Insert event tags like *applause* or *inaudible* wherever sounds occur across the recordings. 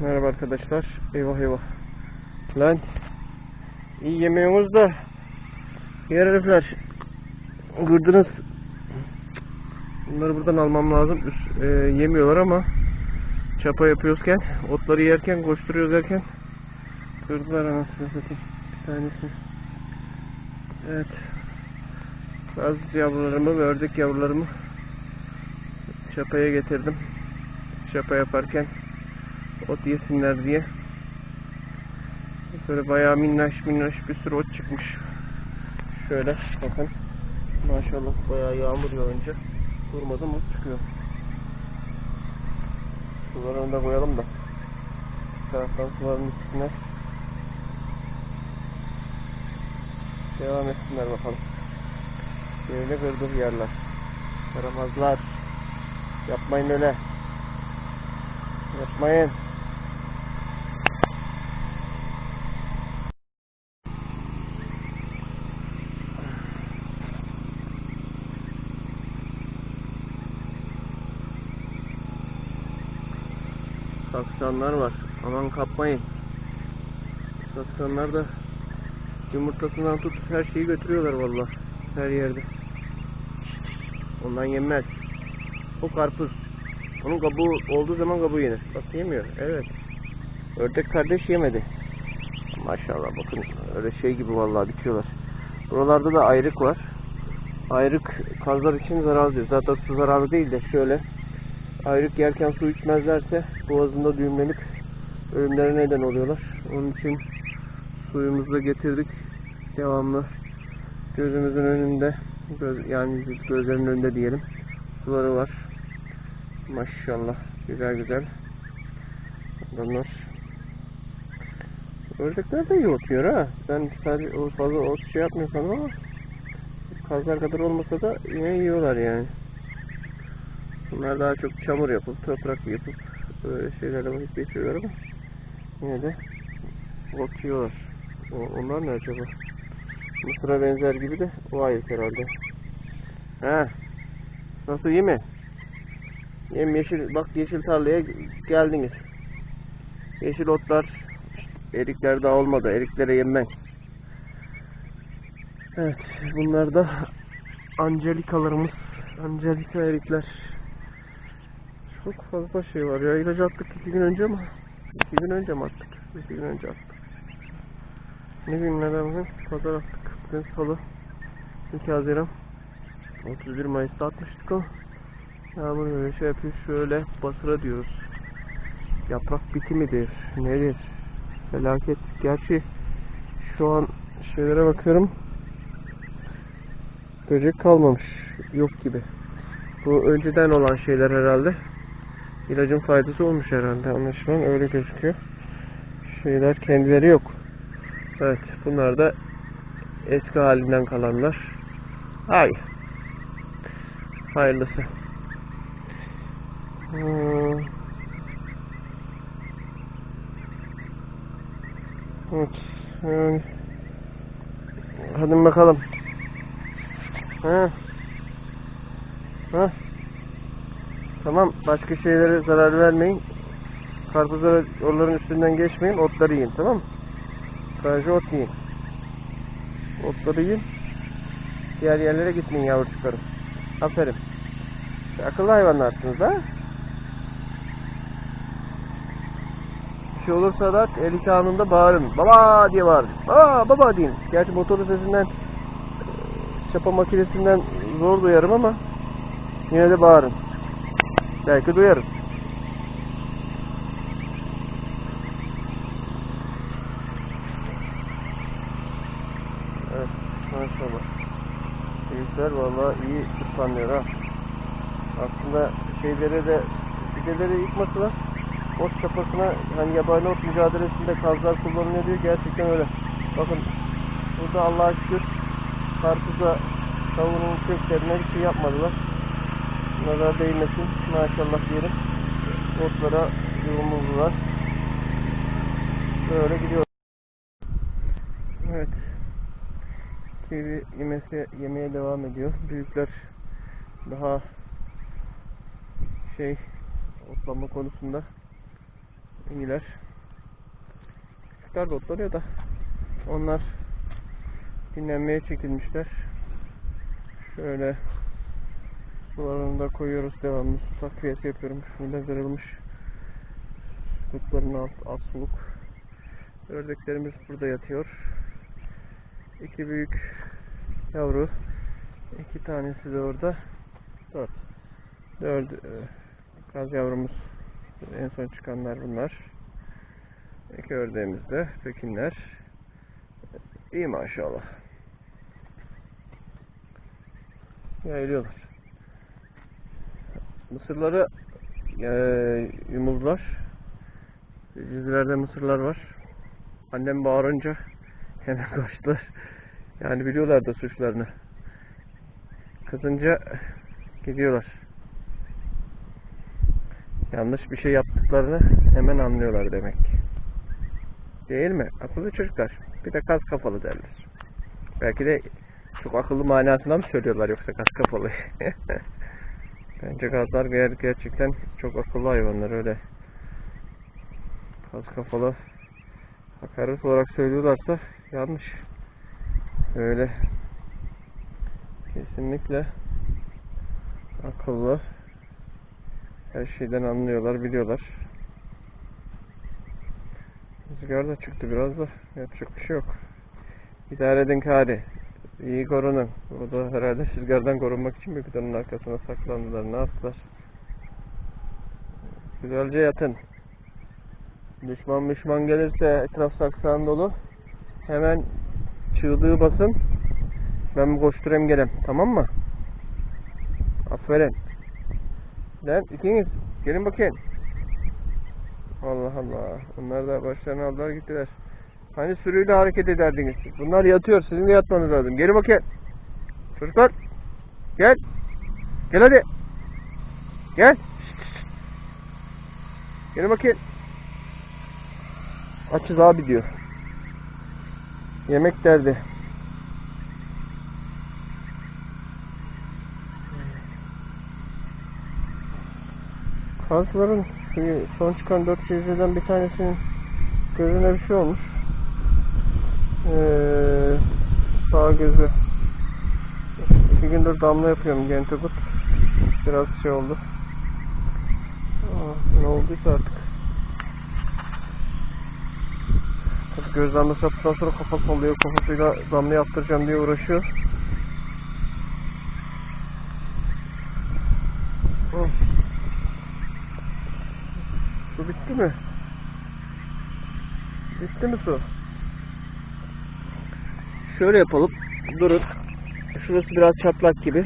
Merhaba arkadaşlar. Eyvah eyvah. Lan iyi yemiyorsunuz da yer herifler gırdınız. Bunları buradan almam lazım. Üst- e, yemiyorlar ama çapa yapıyoruzken otları yerken koşturuyoruz derken kırdılar anasını satayım bir tanesini. Evet. Bazı yavrularımı ve ördek yavrularımı çapaya getirdim. Çapa yaparken ot yesinler diye. Böyle bayağı minnaş minnaş bir sürü ot çıkmış. Şöyle bakın. Maşallah bayağı yağmur yağınca durmadan ot çıkıyor. Sularını da koyalım da. Taraftan suların üstüne devam etsinler bakalım. Böyle kırdık yerler. Yaramazlar. Yapmayın öyle. Yapmayın. Saksanlar var. Aman kapmayın. Saksanlar da yumurtasından tut her şeyi götürüyorlar valla. Her yerde. Ondan yenmez. O karpuz. Onun kabuğu olduğu zaman kabuğu yenir. Bak yemiyor. Evet. Ördek kardeş yemedi. Maşallah bakın öyle şey gibi vallahi bitiyorlar. Buralarda da ayrık var. Ayrık kazlar için zararlı değil. Zaten su zararlı değil de şöyle ayrık yerken su içmezlerse boğazında düğümlenip ölümlere neden oluyorlar. Onun için suyumuzu da getirdik. Devamlı gözümüzün önünde göz, yani gözlerinin önünde diyelim. Suları var. Maşallah. Güzel güzel. Adamlar Ördekler de iyi otuyor ha. Ben sadece fazla ot şey yapmıyorsam ama kazlar kadar olmasa da yine yiyorlar yani. Bunlar daha çok çamur yapıp, toprak yapıp böyle şeylerle vakit geçiriyorlar ama yine de. O, onlar ne acaba? Mısır'a benzer gibi de o ayrı herhalde. He. Nasıl iyi mi? Yem yeşil, bak yeşil tarlaya geldiniz. Yeşil otlar, erikler daha olmadı. Eriklere yenmez. Evet, bunlar da Angelikalarımız. Angelika erikler. Çok fazla şey var ya. İlacı attık iki gün önce mi? İki gün önce mi attık? İki gün önce attık. Ne günlerden bugün? Pazar attık. Bugün salı. 2 Haziran. 31 Mayıs'ta atmıştık ama Yağmur böyle şey yapıyor. Şöyle basıra diyoruz. Yaprak bitimidir. Nedir? Felaket. Gerçi şu an şeylere bakıyorum. Böcek kalmamış. Yok gibi. Bu önceden olan şeyler herhalde. İlacın faydası olmuş herhalde. Anlaşılan öyle gözüküyor. Şeyler kendileri yok. Evet. Bunlar da eski halinden kalanlar. Hay. Hayırlısı. Hmm. Evet. Yani. Hadi bakalım. Ha. Ha. Tamam. Başka şeylere zarar vermeyin. Karpuzlara onların üstünden geçmeyin. Otları yiyin. Tamam mı? Sadece ot yiyin. Otları yiyin. Diğer yerlere gitmeyin yavrucuklarım. Aferin. Akıllı hayvanlarsınız ha? Bir şey olursa da tehlike anında bağırın. Baba diye bağırın. Baba baba deyin. Gerçi motorun sesinden e, çapa makinesinden zor duyarım ama yine de bağırın. Belki duyarım. Evet maşallah. Büyükler vallahi iyi tutanıyor ha. Aslında şeylere de fideleri yıkmasılar. Ot çapasına hani yabani ot mücadelesinde kazlar kullanılıyor diyor. Gerçekten öyle. Bakın burada Allah'a şükür karpuza tavuğunun köklerine bir şey yapmadılar. Nazar değmesin. Maşallah diyelim. Otlara yumuldular. Böyle gidiyor. Evet. Kivi yemesi, yemeye devam ediyor. Büyükler daha şey otlama konusunda İyiler. Kuşlar da otlanıyor da onlar dinlenmeye çekilmişler. Şöyle sularını da koyuyoruz devamlı. Su takviyesi yapıyorum. Şurada kırılmış. Sulukların alt, alt suluk. Ördeklerimiz burada yatıyor. İki büyük yavru. iki tanesi de orada. Dört. Dört e, kaz yavrumuz. En son çıkanlar bunlar. İki ördeğimiz de pekinler. İyi maşallah. Yayılıyorlar. Mısırları e, yumuldular. Dizilerde mısırlar var. Annem bağırınca *laughs* hemen kaçtılar. Yani biliyorlar da suçlarını. Kızınca gidiyorlar. Yanlış bir şey yaptıklarını hemen anlıyorlar demek ki. Değil mi? Akıllı çocuklar. Bir de kaz kafalı derler. Belki de çok akıllı manasında mı söylüyorlar yoksa kaz kafalı? *laughs* Bence kazlar ger- gerçekten çok akıllı hayvanlar öyle. Kaz kafalı hakaret olarak söylüyorlarsa yanlış. Öyle kesinlikle akıllı her şeyden anlıyorlar, biliyorlar. Rüzgar da çıktı biraz da yapacak bir şey yok. İdare edin kari. İyi korunun. O da herhalde rüzgardan korunmak için bir bidonun arkasına saklandılar. Ne yaptılar? Güzelce yatın. Düşman düşman gelirse etraf saksağın dolu. Hemen çığlığı basın. Ben koşturayım gelem. Tamam mı? Aferin. Lan ikiniz gelin bakayım. Allah Allah. Onlar da başlarını aldılar gittiler. Hani sürüyle hareket ederdiniz. Bunlar yatıyor. Sizin de yatmanız lazım. Gelin bakayım. Çocuklar. Gel. Gel hadi. Gel. Gelin bakayım. Açız abi diyor. Yemek derdi. Kazların son çıkan dört cüzdeden bir tanesinin gözüne bir şey olmuş. Ee, sağ gözü. İki gündür damla yapıyorum gentekut. Biraz şey oldu. Aa, ne olduysa artık. Tabii göz damlası yaptıktan sonra kafa sallıyor. Kafasıyla damla yaptıracağım diye uğraşıyor. Oh. Su bitti mi? Bitti mi su? Şöyle yapalım. Durun. Şurası biraz çatlak gibi.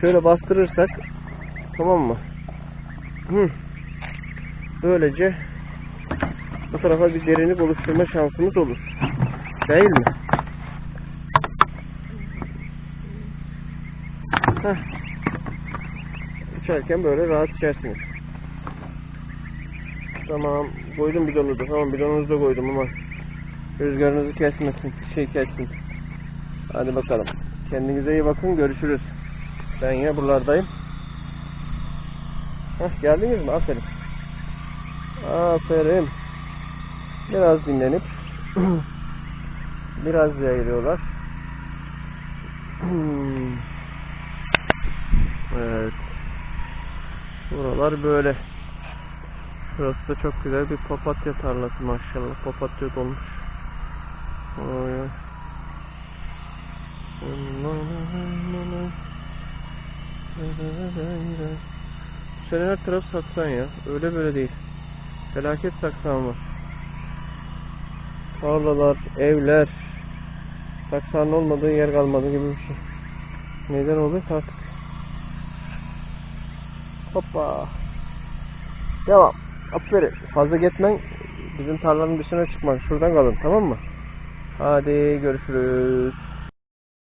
Şöyle bastırırsak tamam mı? Hı. Böylece bu tarafa bir derinlik oluşturma şansımız olur. Değil mi? Heh. İçerken böyle rahat içersiniz. Tamam. Koydum bidonu da. Tamam bidonunuzu da koydum ama rüzgarınızı kesmesin. Şey kessin. Hadi bakalım. Kendinize iyi bakın. Görüşürüz. Ben yine buralardayım. Heh, geldiniz mi? Aferin. Aferin. Biraz dinlenip *clears throat* biraz yayılıyorlar. *clears throat* evet. Buralar böyle. Şurası da çok güzel bir papatya tarlası maşallah. Papatya dolmuş. Oy. Bu sene her taraf saksan ya. Öyle böyle değil. Felaket saksan var. Tarlalar, evler. Saksanın olmadığı yer kalmadı gibi bir şey. Neden oluyor artık? Hoppa. Devam. Aferin. Fazla gitmen. Bizim tarlanın dışına çıkmak. Şuradan kalın tamam mı? Hadi görüşürüz.